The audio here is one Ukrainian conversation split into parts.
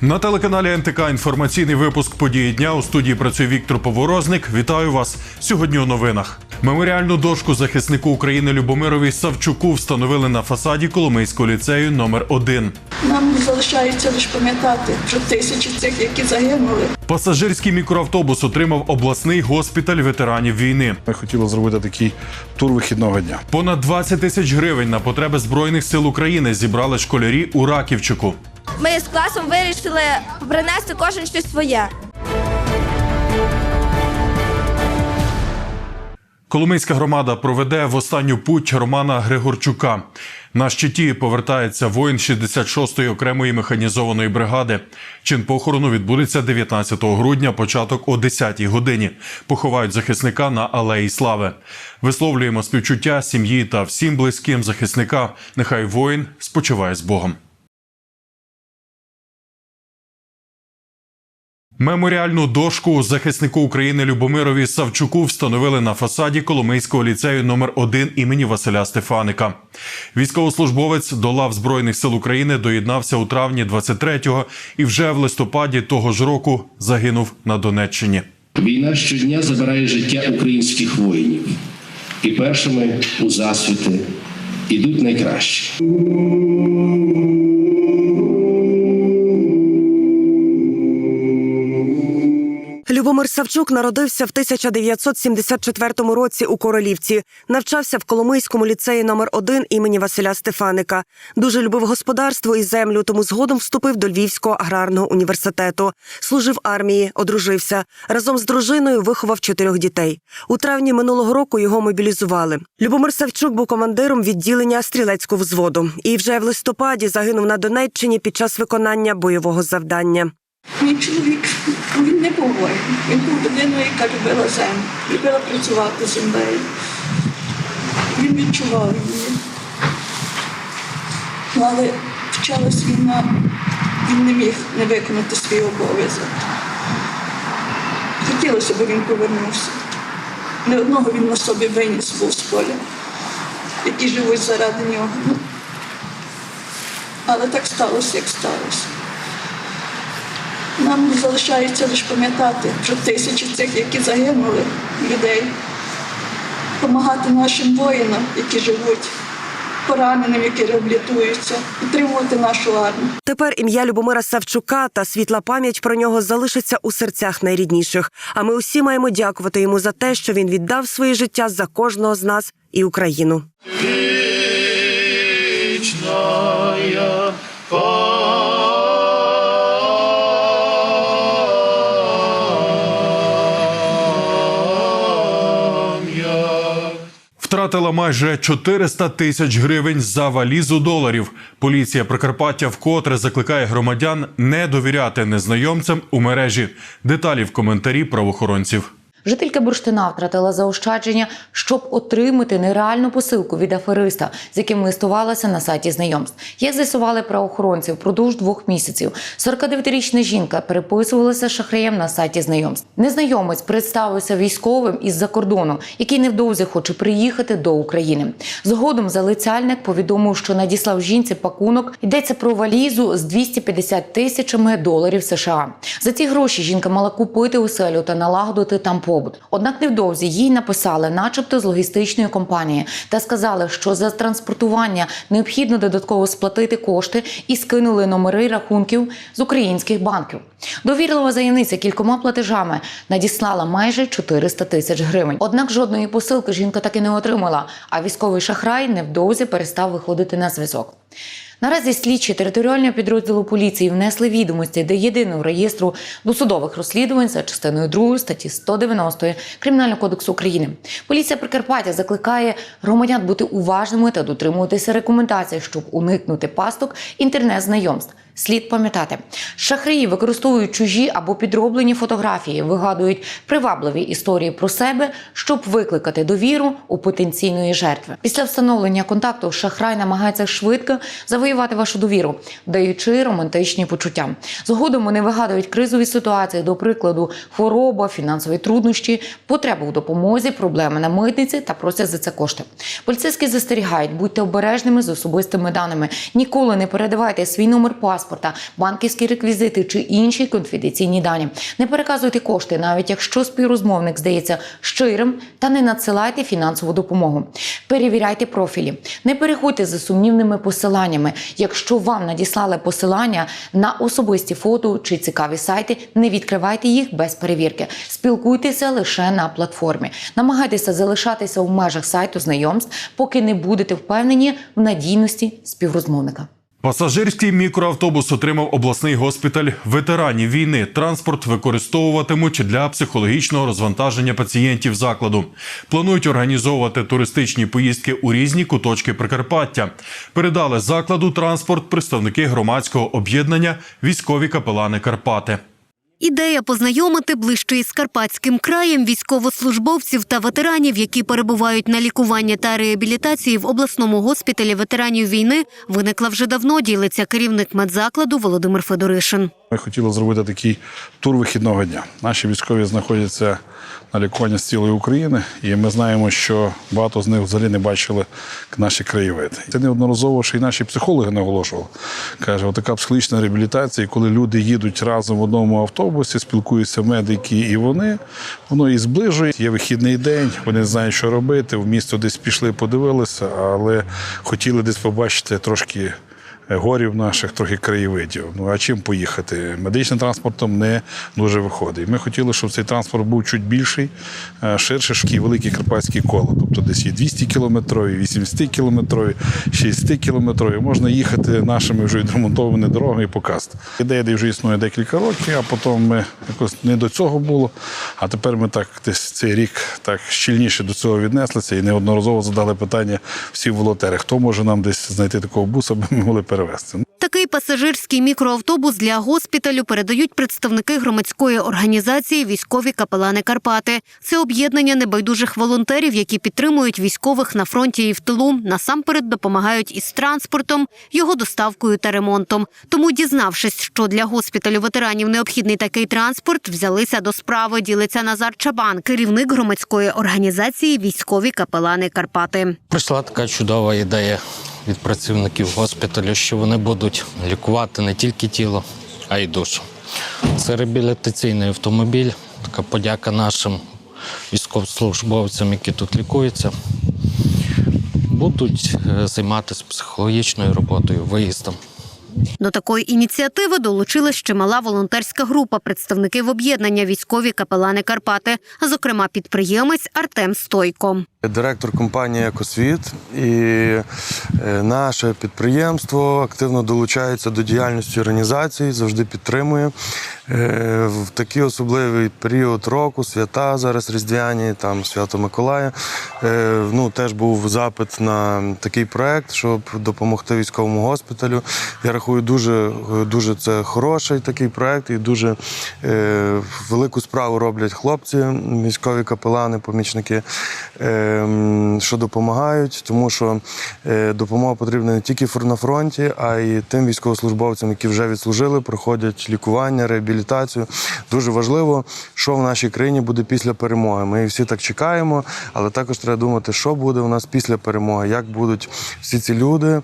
На телеканалі НТК інформаційний випуск події дня у студії працює Віктор Поворозник. Вітаю вас сьогодні у новинах. Меморіальну дошку захиснику України Любомирові Савчуку встановили на фасаді Коломийського ліцею номер 1 Нам залишається лише пам'ятати про тисячі цих, які загинули. Пасажирський мікроавтобус отримав обласний госпіталь ветеранів війни. Ми хотіли зробити такий тур вихідного дня. Понад 20 тисяч гривень на потреби збройних сил України зібрали школярі у Раківчику. Ми з класом вирішили принести кожен щось своє. Коломийська громада проведе в останню путь Романа Григорчука. На щиті повертається воїн 66-ї окремої механізованої бригади. Чин похорону відбудеться 19 грудня, початок о 10-й годині. Поховають захисника на Алеї Слави. Висловлюємо співчуття сім'ї та всім близьким захисника. Нехай воїн спочиває з Богом. Меморіальну дошку захиснику України Любомирові Савчуку встановили на фасаді Коломийського ліцею номер 1 імені Василя Стефаника. Військовослужбовець до лав Збройних сил України доєднався у травні 23-го і вже в листопаді того ж року загинув на Донеччині. Війна щодня забирає життя українських воїнів, і першими у засвіти ідуть найкращі. Любомир Савчук народився в 1974 році у Королівці. Навчався в Коломийському ліцеї номер 1 імені Василя Стефаника. Дуже любив господарство і землю, тому згодом вступив до Львівського аграрного університету. Служив армії, одружився. Разом з дружиною виховав чотирьох дітей. У травні минулого року його мобілізували. Любомир Савчук був командиром відділення стрілецького взводу і вже в листопаді загинув на Донеччині під час виконання бойового завдання. Мій чоловік він не був воїном. Він був людиною, яка любила землю, любила працювати з землею. Він відчував її. Ну, Але почалась війна, він не міг не виконати свій обов'язок. Хотілося б, він повернувся. Не одного він на собі виніс був з поля, які живуть заради нього. Ну, Але так сталося, як сталося. Нам залишається лише пам'ятати про тисячі цих, які загинули людей, допомагати нашим воїнам, які живуть, пораненим, які реабілітуються, підтримувати нашу армію. Тепер ім'я Любомира Савчука та світла пам'ять про нього залишиться у серцях найрідніших. А ми усі маємо дякувати йому за те, що він віддав своє життя за кожного з нас і Україну. Втратила майже 400 тисяч гривень за валізу доларів. Поліція Прикарпаття вкотре закликає громадян не довіряти незнайомцям у мережі. Деталі в коментарі правоохоронців. Жителька бурштина втратила заощадження, щоб отримати нереальну посилку від афериста, з яким листувалася на сайті знайомств. Як з'ясували правоохоронці, впродовж двох місяців 49-річна жінка переписувалася шахраєм на сайті знайомств. Незнайомець представився військовим із-за кордону, який невдовзі хоче приїхати до України. Згодом залицяльник повідомив, що надіслав жінці пакунок. Йдеться про валізу з 250 тисячами доларів США. За ці гроші жінка мала купити оселю та налагодити там побут. Однак невдовзі їй написали, начебто з логістичної компанії, та сказали, що за транспортування необхідно додатково сплатити кошти і скинули номери рахунків з українських банків. Довірлива заявниця кількома платежами надіслала майже 400 тисяч гривень. Однак жодної посилки жінка так і не отримала. А військовий шахрай невдовзі перестав виходити на зв'язок. Наразі слідчі територіального підрозділу поліції внесли відомості до єдиного реєстру досудових розслідувань за частиною 2 статті 190 Кримінального кодексу України. Поліція Прикарпаття закликає громадян бути уважними та дотримуватися рекомендацій, щоб уникнути пасток інтернет-знайомств. Слід пам'ятати, шахраї використовують чужі або підроблені фотографії, вигадують привабливі історії про себе, щоб викликати довіру у потенційної жертви. Після встановлення контакту шахрай намагається швидко завоювати вашу довіру, даючи романтичні почуття. Згодом вони вигадують кризові ситуації, до прикладу, хвороба, фінансові труднощі, потребу в допомозі, проблеми на митниці та просять за це кошти. Поліцейські застерігають, будьте обережними з особистими даними. Ніколи не передавайте свій номер паспорту паспорта, банківські реквізити чи інші конфіденційні дані. Не переказуйте кошти, навіть якщо співрозмовник здається щирим, та не надсилайте фінансову допомогу. Перевіряйте профілі, не переходьте за сумнівними посиланнями. Якщо вам надіслали посилання на особисті фото чи цікаві сайти, не відкривайте їх без перевірки. Спілкуйтеся лише на платформі. Намагайтеся залишатися в межах сайту знайомств, поки не будете впевнені в надійності співрозмовника. Пасажирський мікроавтобус отримав обласний госпіталь ветеранів війни. Транспорт використовуватимуть для психологічного розвантаження пацієнтів закладу. Планують організовувати туристичні поїздки у різні куточки Прикарпаття. Передали закладу транспорт представники громадського об'єднання Військові капелани Карпати. Ідея познайомити ближче із Карпатським краєм військовослужбовців та ветеранів, які перебувають на лікуванні та реабілітації в обласному госпіталі ветеранів війни, виникла вже давно. Ділиться керівник медзакладу Володимир Федоришин. Ми хотіли зробити такий тур вихідного дня. Наші військові знаходяться на лікуванні з цілої України, і ми знаємо, що багато з них взагалі не бачили наші краєвиди. Це неодноразово ще й наші психологи наголошували. Каже, отака психологічна реабілітація, коли люди їдуть разом в одному автобусі, спілкуються медики і вони, воно і зближує. Є вихідний день, вони не знають, що робити. В місто десь пішли, подивилися, але хотіли десь побачити трошки горів наших, трохи краєвидів. Ну а чим поїхати? Медичним транспортом не дуже виходить. Ми хотіли, щоб цей транспорт був чуть більший, е, ширше, такі великі карпатські кола. Тобто десь є 200 кілометрові, 80 кілометрові, 60 кілометрові. Можна їхати нашими вже відремонтованими дорогами і показати. Ідея де вже існує декілька років, а потім ми якось не до цього було. А тепер ми так десь цей рік так щільніше до цього віднеслися і неодноразово задали питання всім волонтерам, хто може нам десь знайти такого буса, аби ми могли перевезти. Такий пасажирський мікроавтобус для госпіталю передають представники громадської організації Військові капелани Карпати. Це об'єднання небайдужих волонтерів, які підтримують військових на фронті і в тилу. Насамперед допомагають із транспортом, його доставкою та ремонтом. Тому, дізнавшись, що для госпіталю ветеранів необхідний такий транспорт, взялися до справи. Ділиться Назар Чабан, керівник громадської організації Військові капелани Карпати. Прийшла така чудова ідея від працівників госпіталю, що вони будуть лікувати не тільки тіло, а й душу. Це реабілітаційний автомобіль, така подяка нашим військовослужбовцям, які тут лікуються. Будуть е, займатися психологічною роботою, виїздом. До такої ініціативи долучилась чимала волонтерська група представників об'єднання військові капелани Карпати, зокрема підприємець Артем Стойко. Директор компанії Екосвіт і е, наше підприємство активно долучається до діяльності організації, завжди підтримує Е, в такий особливий період року, свята зараз різдвяні, там свято Миколая. е, Ну теж був запит на такий проект, щоб допомогти військовому госпіталю. Я дуже, дуже це хороший такий проект і дуже е, велику справу роблять хлопці, військові капелани, помічники. Е, що допомагають, тому що е, допомога потрібна не тільки на фронті, а й тим військовослужбовцям, які вже відслужили, проходять лікування, реабілітацію. Дуже важливо, що в нашій країні буде після перемоги. Ми всі так чекаємо, але також треба думати, що буде у нас після перемоги, як будуть всі ці люди е,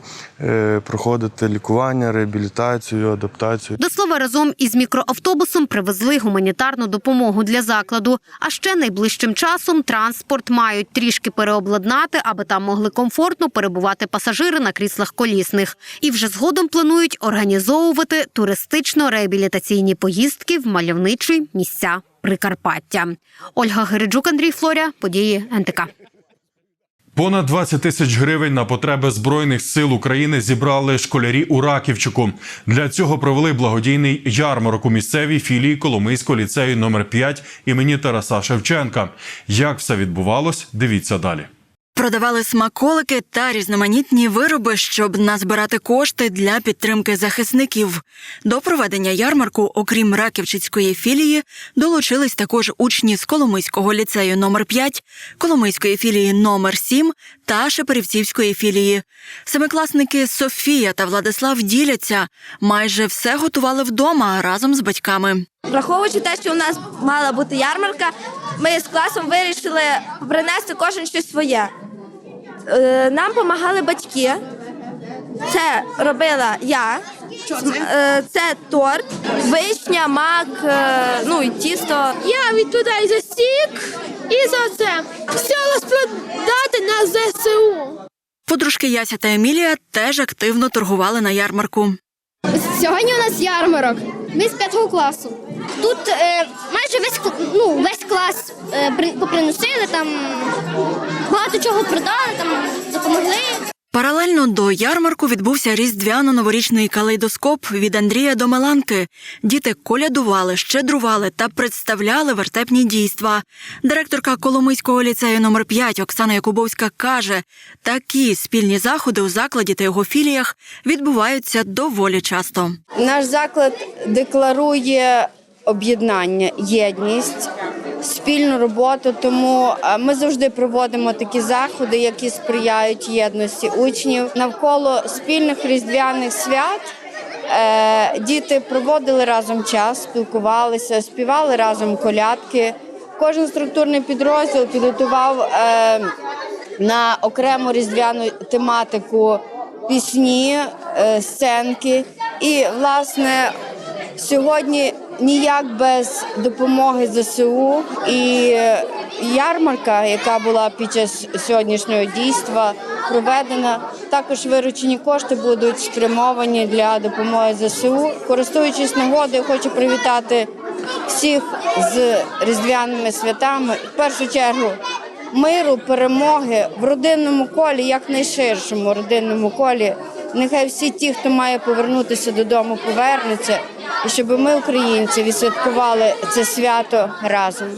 проходити лікування, реабілітацію, адаптацію. До слова, разом із мікроавтобусом привезли гуманітарну допомогу для закладу. А ще найближчим часом транспорт мають трішки переобладнати, аби там могли комфортно перебувати пасажири на кріслах колісних. І вже згодом планують організовувати туристично-реабілітаційні поїздки в мальовничі місця Прикарпаття. Ольга Гериджук, Андрій Флоря, події НТК. Понад 20 тисяч гривень на потреби збройних сил України зібрали школярі у Раківчику. Для цього провели благодійний ярмарок у місцевій філії Коломийського ліцею номер 5 імені Тараса Шевченка. Як все відбувалось, дивіться далі. Продавали смаколики та різноманітні вироби, щоб назбирати кошти для підтримки захисників. До проведення ярмарку, окрім Раківчицької філії, долучились також учні з Коломийського ліцею номер 5 Коломийської філії номер 7 та Шепарівцівської філії. Семикласники Софія та Владислав діляться. Майже все готували вдома разом з батьками. Враховуючи те, що у нас мала бути ярмарка, ми з класом вирішили принести кожен щось своє. Е, Нам допомагали батьки. Це робила я, Е, Це торт, вишня, мак, е, ну і тісто. Я відповідаю за стік і за це. Все розпродати на ЗСУ. Подружки Яся та Емілія теж активно торгували на ярмарку. Сьогодні у нас ярмарок. Ми з п'ятого класу. Тут е, майже весь ну, весь клас е, при- поприносили, там багато чого продали, там допомогли. Паралельно до ярмарку відбувся різдвяно-новорічний калейдоскоп від Андрія до Меланки. Діти колядували, щедрували та представляли вертепні дійства. Директорка Коломийського ліцею номер 5 Оксана Якубовська каже, такі спільні заходи у закладі та його філіях відбуваються доволі часто. Наш заклад декларує об'єднання, єдність, спільну роботу. Тому е, ми завжди проводимо такі заходи, які сприяють єдності учнів навколо спільних різдвяних свят. е, Діти проводили разом час, спілкувалися, співали разом колядки. Кожен структурний підрозділ підготував е, на окрему різдвяну тематику пісні, сценки. І, власне, сьогодні ніяк без допомоги ЗСУ і ярмарка, яка була під час сьогоднішнього дійства проведена. Також виручені кошти будуть спрямовані для допомоги ЗСУ. Користуючись нагодою, хочу привітати всіх з різдвяними святами. В першу чергу миру, перемоги в родинному колі, якнайширшому родинному колі. Нехай всі ті, хто має повернутися додому, повернуться, і щоб ми, українці, відсвяткували це свято разом.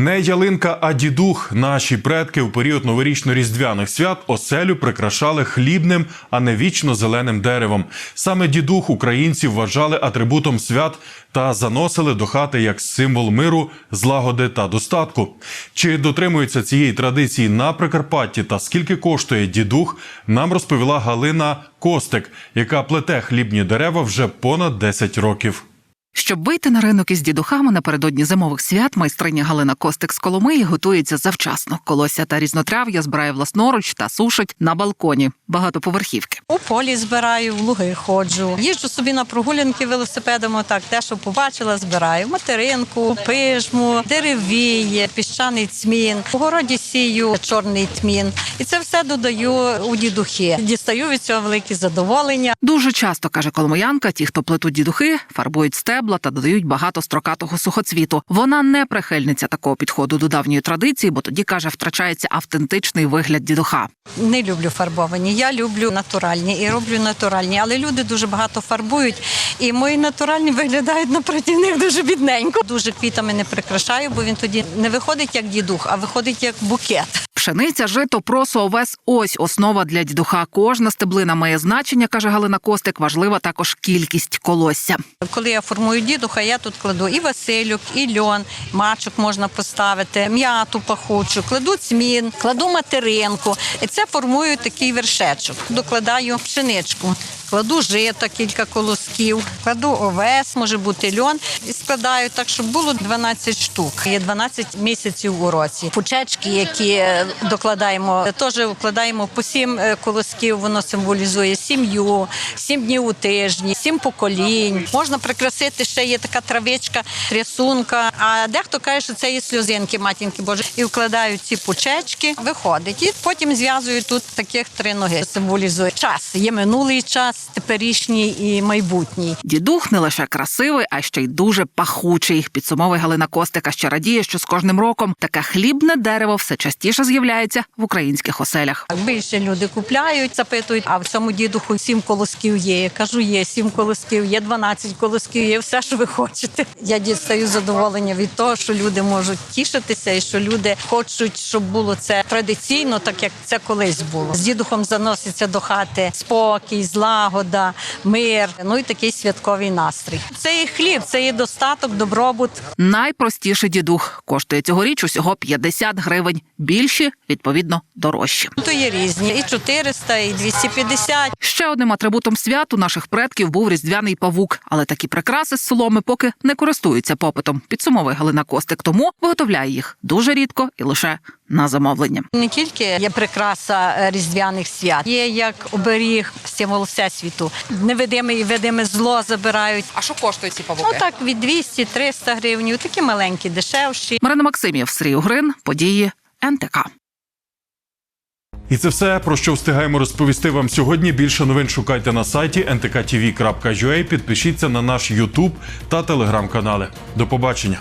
Не ялинка, а дідух. Наші предки у період новорічно-різдвяних свят оселю прикрашали хлібним, а не вічно зеленим деревом. Саме дідух українці вважали атрибутом свят та заносили до хати як символ миру, злагоди та достатку. Чи дотримуються цієї традиції на Прикарпатті та скільки коштує дідух, нам розповіла Галина Костик, яка плете хлібні дерева вже понад 10 років. Щоб вийти на ринок із дідухами напередодні зимових свят, майстриня Галина Костик з Коломиї готується завчасно. Колосся та різнотрав'я збирає власноруч та сушить на балконі багатоповерхівки. У полі збираю, в луги ходжу. Їжджу собі на прогулянки велосипедом. Так, те, що побачила, збираю материнку, пижму, деревії, піщаний цмін. У городі сію чорний тмін. І це все додаю у дідухи. Дістаю від цього велике задоволення. Дуже часто каже коломиянка, ті, хто плетуть дідухи, фарбують стебла та додають багато строкатого сухоцвіту. Вона не прихильниця такого підходу до давньої традиції, бо тоді каже, втрачається автентичний вигляд дідуха. Не люблю фарбовані. Я люблю натуральні і роблю натуральні. Але люди дуже багато фарбують. І мої натуральні виглядають напроти них дуже бідненько. Дуже квітами не прикрашаю, бо він тоді не виходить як дідух, а виходить як букет. Пшениця, жито, просо, овес – ось основа для дідуха. Кожна стеблина має значення, каже Галина Костик. Важлива також кількість колосся. Коли я формую дідуха, я тут кладу і василюк, і льон, мачок можна поставити, м'яту пахучу, кладу цмін, кладу материнку. І це формую такий вершечок. Докладаю пшеничку. Кладу жито, кілька колосків, кладу овес, може бути льон, і складаю так, щоб було 12 штук. Є 12 місяців у році. Пучечки, які е, докладаємо, теж вкладаємо по 7 колосків. Воно символізує сім'ю, 7 днів у тижні, 7 поколінь. Можна прикрасити ще є така травичка, трясунка. А дехто каже, що це є сльозинки, матінки Боже. І вкладають ці пучечки, виходить. І потім зв'язую тут таких три ноги. Символізує час. Є минулий час, теперішній і майбутній. Дідух не лише красивий, а ще й дуже пахучий. Підсумовує Галина Костика, що радіє, що з кожним роком таке хлібне дерево все частіше з'являється в українських оселях. Більше люди купляють, запитують, а в цьому дідуху сім колосків є. Я кажу, є сім колосків, є 12 колосків, є все, що ви хочете. Я дістаю задоволення від того, що люди можуть тішитися, і що люди хочуть, щоб було це традиційно, так як це колись було. З дідухом заноситься до хати спокій, злагода, мир. Ну і такий святковий настрій. Це і хліб, це і достаток, добробут. Найпростіший дідух коштує цьогоріч усього 50 гривень. Більші, відповідно, дорожчі. То є різні і 400, і 250. Ще одним атрибутом свят у наших предків був різдвяний павук, але такі прикраси з соломи поки не користуються попитом. Підсумовує Галина Костик, тому виготовляє їх дуже рідко і лише на замовлення. Не тільки є прикраса різдвяних свят, є як оберіг символ всесвіту. Невидиме і видиме зло забирають. А що коштують ці павуки? Ну так від 200-300 гривень, такі маленькі, дешевші. Марина Максимів, Сергій Угрин, події НТК. І це все про що встигаємо розповісти вам сьогодні. Більше новин шукайте на сайті ntktv.ua, Підпишіться на наш YouTube та телеграм-канали. До побачення.